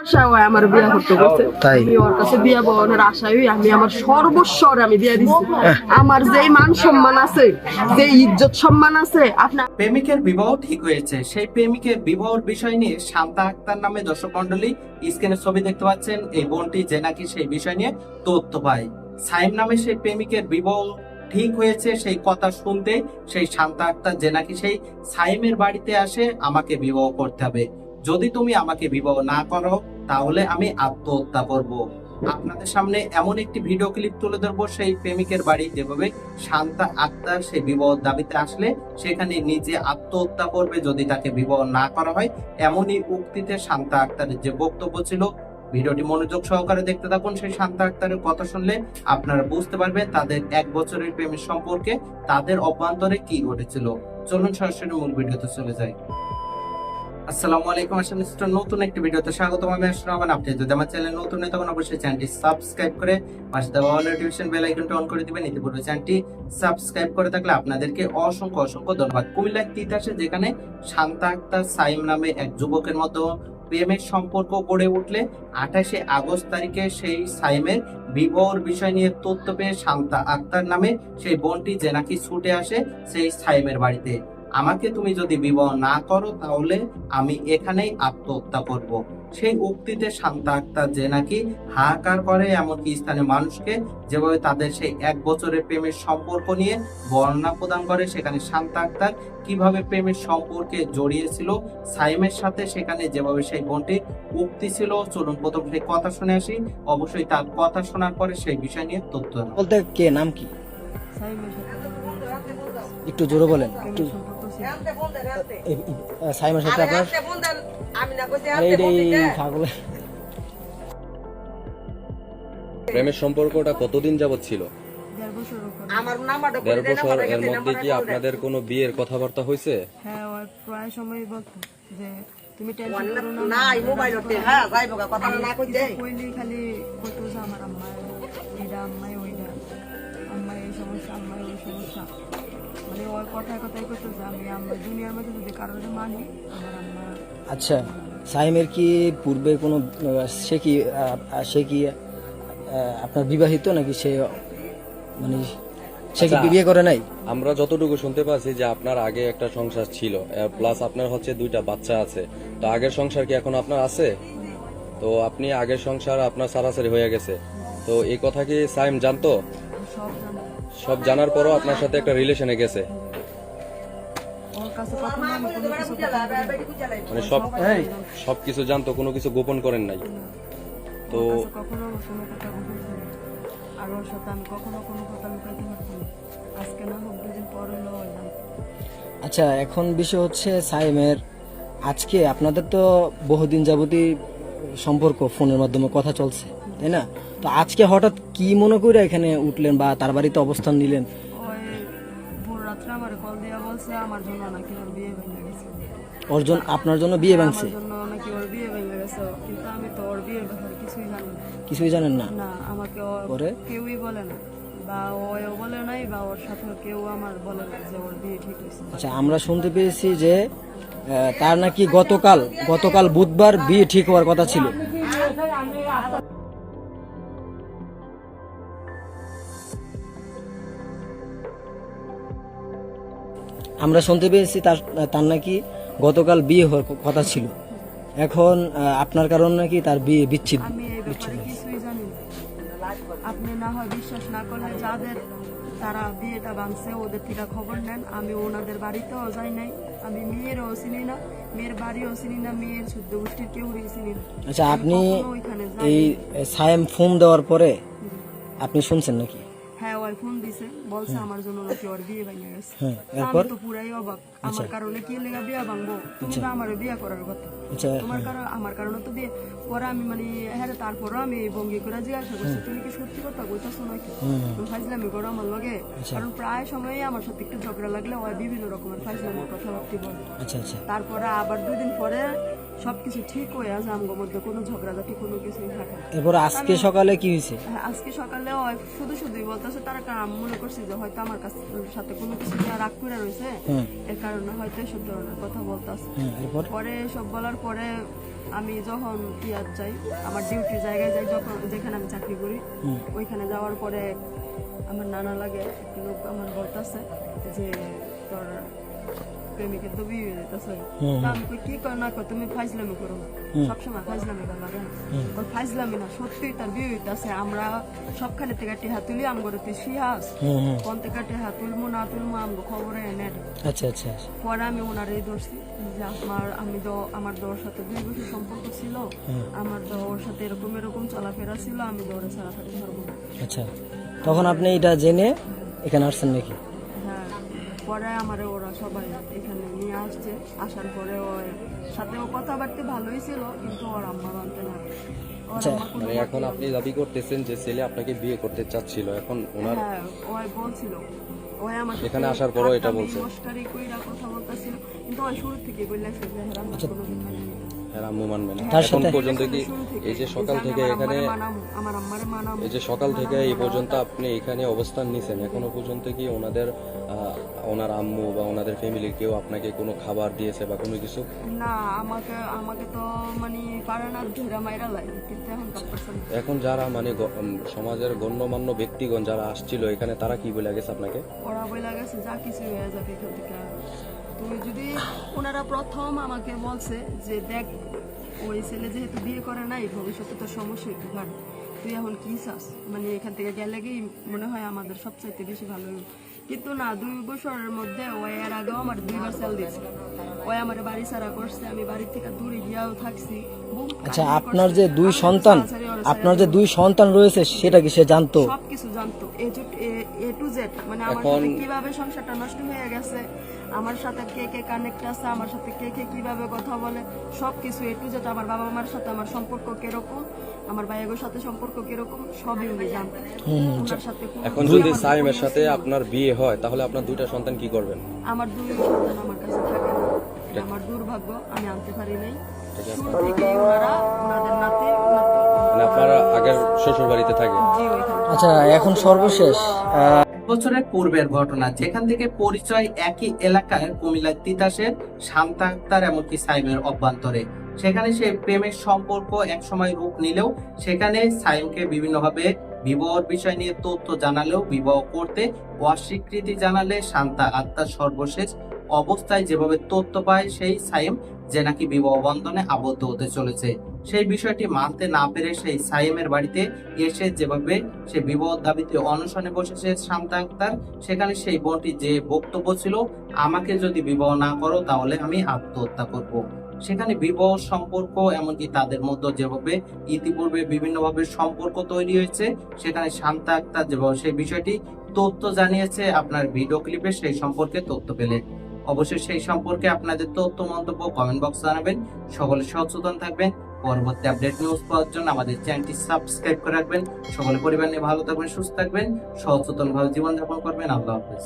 বর্ষা হয় আমার বিয়া করতে বলছে। তাই? ওর কাছে বিয়া বহনের আশায় আমি আমার সর্বস্বর আমি বিয়া দিচ্ছি আমার যেই মান সম্মান আছে যে ইজ্জত সম্মান আছে আপনার প্রেমিকের বিবাহ ঠিক হয়েছে। সেই প্রেমিকের বিবাহর বিষয় নিয়ে শান্তা আক্তার নামে দর্শক মন্ডলী স্ক্রিনে ছবি দেখতে পাচ্ছেন। এই বোনটি যে নাকি সেই বিষয় নিয়ে তথ্য পায়। সাইম নামে সেই প্রেমিকের বিবাহ ঠিক হয়েছে সেই কথা শুনতে সেই শান্তা আক্তার যে নাকি সেই সাইমের বাড়িতে আসে আমাকে বিবাহ করতে হবে। যদি তুমি আমাকে বিবাহ না করো, তাহলে আমি আত্মহত্যা করব। আপনাদের সামনে এমন একটি ভিডিও ক্লিপ তুলে ধরবো, সেই প্রেমিকের বাড়ি যেভাবে শান্তা আক্তার সেই বিবাহ দাবিতে আসলে, সেখানে নিজে আত্মহত্যা করবে যদি তাকে বিবাহ না করা হয়। এমনই উক্তিতে শান্তা আক্তারের যে বক্তব্য ছিল, ভিডিওটি মনোযোগ সহকারে দেখতে থাকুন। সেই শান্তা আক্তারের কথা শুনলে আপনারা বুঝতে পারবেন তাদের এক বছরের প্রেমের সম্পর্কে, তাদের অভ্যন্তরে কি ঘটেছিল। চলুন সরাসরি মূল ভিডিওতে চলে যাই। আসসালামু আলাইকুম আসলে নতুন একটি ভিডিওতে স্বাগতম। আমি আসলাম আপনি। যদি আমার চ্যানেল নতুন হয়, তখন অবশ্যই চ্যানেলটি সাবস্ক্রাইব করে পাশে দেওয়া নোটিফিকেশন বেল আইকনটি অন করে দিবেন। ইতিপূর্বে চ্যানেলটি সাবস্ক্রাইব করে থাকলে আপনাদেরকে অসংখ্য অসংখ্য ধন্যবাদ। কুমিল্লা একটি ইতিহাসে যেখানে শান্তা আক্তার সাইম নামে এক যুবকের মতো প্রেমের সম্পর্ক গড়ে উঠলে, আঠাশে আগস্ট তারিখে সেই সাইমের বিবাহর বিষয় নিয়ে তথ্য পেয়ে শান্তা আক্তার নামে সেই বোনটি যে নাকি ছুটে আসে সেই সাইমের বাড়িতে। আমাকে তুমি যদি বিবাহ না করো তাহলে আমি এখানেই আত্মহত্যা করব। সেই উক্তিতে শান্তা আক্তার যে নাকি হাহাকার করে এমনকি স্থানীয় মানুষকে যেভাবে তাদের সেই এক বছরের প্রেমের সম্পর্ক নিয়ে বর্ণনা প্রদান করে সেখানে শান্তা আক্তার কীভাবে প্রেমের সম্পর্কে জড়িয়েছিল সাইমের সাথে সেখানে যেভাবে সেই বোনটির উক্তি ছিল চলুন প্রথম সেই কথা শুনে আসি। অবশ্যই তার কথা শোনার পরে সেই বিষয় নিয়ে তথ্য বলতে কে? নাম কি? একটু জোরে বলেন একটু সাইমের সাথে আপনার ছাগলে। প্রেমের সম্পর্কটা কতদিন যাবৎ ছিল? দেড় বছর এর মধ্যে কি আপনাদের কোনো বিয়ের কথাবার্তা হয়েছে? হ্যাঁ প্রায় সময় বলতো যে তুমি টেনশন করো না নাই মোবাইল হ্যাঁ যাইব কথা না কই দে কইলি খালি আমার আম্মায় এইটা আম্মায় ওইটা আম্মায় এই সমস্যা। সমস্যা মানে ওর কথায় আমি দুনিয়ার মধ্যে যদি কারোর মানি আমার আম্মা আচ্ছা সাইমের কি পূর্বে কোনো সে কি সে কি আপনার বিবাহিত নাকি সে মানে সে কি আচ্ছা। বিয়ে করে নাই? আমরা যতটুকু শুনতে পাচ্ছি যে আপনার আগে একটা সংসার ছিল প্লাস আপনার হচ্ছে দুইটা বাচ্চা আছে। তো আগের সংসার কি এখন আপনার আছে? তো আপনি আগের সংসার আপনার সারাসারি হয়ে গেছে। তো এই কথা কি সাইম জানতো। সব জানার পরও আপনার সাথে একটা রিলেশনে গেছে। মানে সব সব কিছু জানতো কোনো কিছু গোপন করেন নাই। তো কখনো কোনো কথা গোপন আর ওর সাথে আমি কখনো কোনো কথা লুকাইতে পারতাম আজকে না হোক দুদিন পর হলো আচ্ছা এখন বিষয় হচ্ছে সাইমের আজকে আপনাদের তো বহুদিন যাবতই সম্পর্ক ফোনের মাধ্যমে কথা চলছে তাই না? তো আজকে হঠাৎ কি মনে করে এখানে উঠলেন বা তার বাড়িতে অবস্থান নিলেন? ওই ভোর রাত্রে আমার কল দিয়া বলছে আমার জন্য নাকি ওর বিয়ে ভেঙে গেছে। অর্জন আপনার জন্য বিয়ে ভাঙছে? আমার জন্য নাকি ওর বিয়ে ভেঙে গেছে। কিন্তু আমি তো ওর বিয়ের ব্যাপারে কিছুই জানি না। কিছুই জানেন না? না আমাকে ওর? পরে? কেউই বলে না। বা ওও বলে নাই বা ওর সাথে কেউ আমার বলে না যে ওর বিয়ে ঠিক হয়েছে। আচ্ছা আমরা শুনতে পেয়েছি যে আহ, তার নাকি গতকাল গতকাল বুধবার বিয়ে ঠিক হওয়ার কথা ছিল। আমরা শুনতে পেয়েছি তার তার নাকি গতকাল বিয়ে হওয়ার কথা ছিল। এখন আপনার কারণ নাকি তার বিয়ে বিচ্ছিন্ন। জানি আপনি না হয় বিশ্বাস না করলে যাদের তারা বিয়েটা ভাঙছে ওদের থেকে খবর নেন। আমি ওনাদের বাড়িতেও যাই নাই। আমি মেয়েরও চিনি না মেয়ের বাড়িও চিনি না মেয়ের শুদ্ধ গোষ্ঠীর কেউই চিনি না। আচ্ছা আপনি এই সায়েম ফোন দেওয়ার পরে আপনি শুনছেন নাকি? হ্যাঁ ফোন দিছে বলছে আমার জন্য নাকি ওর বিয়ে ভেঙে গেছে। হ্যাঁ আমি তো পুরাই অবাক। আমার কারণে কি লেগা বিয়ে ভাঙবো? তুমি তো আমার বিয়ে করার কথা। আচ্ছা। তোমার কারণ আমার কারণে তো বিয়ে। পরে আমি মানে হ্যাঁ তারপরও আমি ভঙ্গি করে জিজ্ঞাসা করছি তুমি কি সত্যি কথা বলতেছো নাকি? ফাইজলামি করো আমার লগে। কারণ প্রায় সময়ই আমার সাথে একটু ঝগড়া লাগলে ওই বিভিন্ন রকমের ফাইজলামের কথাবার্তি বলে। আচ্ছা আচ্ছা। তারপরে আবার দুই দিন পরে সবকিছু ঠিক হয়ে আছে আমগোর মধ্যে কোনো ঝগড়াঝাটি কোনো কিছুই থাকে এরপর আজকে সকালে কি হয়েছে? হ্যাঁ, আজকে সকালে শুধু শুধুই বলতেছে তারা আমি মনে করছি যে হয়তো আমার কাছ সাথে কোনো কিছু রাগ করে রয়েছে। হুম এর কারণে হয়তো এসব ধরনের কথা বলতেছে। পরে সব বলার পরে আমি যখন ইয়ার যাই আমার ডিউটির জায়গায় যাই যখন যেখানে আমি চাকরি করি ওইখানে যাওয়ার পরে আমার নানা লাগে লোক আমার বলতেছে যে তোর প্রেমিকের তো বিয়ে হয়ে যেতেছে আমি কই, কি কর না কর তুমি ফাইজলামি করো। সবসময় ফাইজলামি কর লাগে না ওর ফাইজলামি না সত্যি তার বিয়ে হইতেছে আমরা সবখানে থেকে টেহা তুলি আমগরে তুই হুম কোন থেকে টেহা তুলমু না তুলমু আমগো খবরে এনে আচ্ছা আচ্ছা আচ্ছা। পরে আমি ওনারই ধরছি যে আমার আমি তো আমার তো সাথে দুই বছর সম্পর্ক ছিল আমার তো ওর সাথে এরকম এরকম চলাফেরা ছিল আমি ওরা ছাড়াছাড়ি ধরবো আচ্ছা। তখন আপনি এটা জেনে এখানে আসছেন নাকি? পরে আমার ওরা সবাই এখানে নিয়ে আসছে। আসার পরে ওর সাথে ও কথাবার্তা ভালোই ছিল কিন্তু ওর আম্মা মানতে না। আচ্ছা, মানে এখন আপনি দাবি করতেছেন যে ছেলে আপনাকে বিয়ে করতে চাচ্ছিল এখন ওনার হ্যাঁ ওই বলছিল। ওই আমাকে এখানে আসার পরেও এটা বলছে? কথা বলতেছিল কিন্তু ওই শুরু থেকে আমরা কোনোদিন না। আম্মু মানবে না। এখন পর্যন্ত কি এই যে সকাল থেকে এখানে আম্মারে মানামু, আমার আম্মারে মানাম এই যে সকাল থেকে এই পর্যন্ত আপনি এখানে অবস্থান নিছেন এখনও পর্যন্ত কি ওনাদের ওনার আম্মু বা ওনাদের ফ্যামিলির কেউ আপনাকে কোনো খাবার দিয়েছে বা কোনো কিছু? না আমাকে আমাকে তো মানে পারে না মাইরা লাগে কিন্তু এখন এখন যারা মানে সমাজের গণ্যমান্য ব্যক্তিগণ যারা আসছিল এখানে তারা কি বলে গেছে আপনাকে? ওরা বইলা গেছে যা কিছু হয়ে যাবে এখান থেকে তুমি যদি ওনারা প্রথম আমাকে বলছে যে দেখ ওই ছেলে যেহেতু বিয়ে করে নাই ভবিষ্যতে তো সমস্যা হইতে পারে তুই এখন কি চাস? মানে এখান থেকে গেলে কি মনে হয় আমাদের সবচাইতে বেশি ভালো। কিন্তু না দুই বছরের মধ্যে ও এর আগেও আমার দুইবার সেল দিয়েছে। ওই আমার বাড়ি ছাড়া করছে আমি বাড়ি থেকে দূরে গিয়াও থাকছি। আচ্ছা আপনার যে দুই সন্তান আপনার যে দুই সন্তান রয়েছে সেটা কি সে জানতো? সবকিছু জানতো। এ টু জেড মানে আমার কীভাবে সংসারটা নষ্ট হয়ে গেছে আমার সাথে কে কে কানেক্ট আছে আমার সাথে কে কে কীভাবে কথা বলে সবকিছু এ টু জেড আমার বাবা মার সাথে আমার সম্পর্ক কীরকম আমার ভাইয়ের সাথে সম্পর্ক কীরকম সবই উনি জানতেন কোনো- এখন যদি সাইমের সাথে আপনার বিয়ে হয় তাহলে আপনার দুইটা সন্তান কি করবেন? আমার দুই সন্তান আমার কাছে থাকে না। এটা আমার দুর্ভাগ্য আমি আনতে পারি নাই। ওনারা ওনাদের নাতি নাতি। আপনারা আগের শ্বশুর বাড়িতে থাকে আচ্ছা এখন সর্বশেষ বছরের পূর্বের ঘটনা, যেখান থেকে পরিচয় একই এলাকায় কুমিল্লার তিতাসের, শান্তা আক্তার এমনকি সাইমের অভ্যন্তরে। সেখানে সে প্রেমের সম্পর্ক একসময় রূপ নিলেও, সেখানে সাইমকে বিভিন্নভাবে বিবাহর বিষয় নিয়ে তথ্য জানালেও, বিবাহ করতে অস্বীকৃতি জানালে শান্তা আক্তার সর্বশেষ অবস্থায় যেভাবে তথ্য পায়, সেই সাইম যে নাকি বিবাহ বন্ধনে আবদ্ধ হতে চলেছে। সেই বিষয়টি মানতে না পেরে সেই সাইমের বাড়িতে এসে যেভাবে সে বিবাহ দাবিতে অনশনে বসেছে শান্তা আক্তার সেখানে সেই বোনটি যে বক্তব্য ছিল, আমাকে যদি বিবাহ না করো তাহলে আমি আত্মহত্যা করব। সেখানে বিবাহ সম্পর্ক এমনকি তাদের মধ্যে যেভাবে ইতিপূর্বে বিভিন্নভাবে সম্পর্ক তৈরি হয়েছে, সেখানে শান্তা আক্তার যেভাবে সেই বিষয়টি তথ্য জানিয়েছে আপনার ভিডিও ক্লিপে, সেই সম্পর্কে তথ্য পেলে। অবশ্যই সেই সম্পর্কে আপনাদের তথ্য মন্তব্য কমেন্ট বক্স জানাবেন। সকলে সচেতন থাকবেন। পরবর্তী আপডেট নিউজ পাওয়ার জন্য আমাদের চ্যানেলটি সাবস্ক্রাইব করে রাখবেন। সকলে পরিবার নিয়ে ভালো থাকবেন, সুস্থ থাকবেন। সচেতনভাবে জীবনযাপন করবেন। আল্লাহ হাফেজ।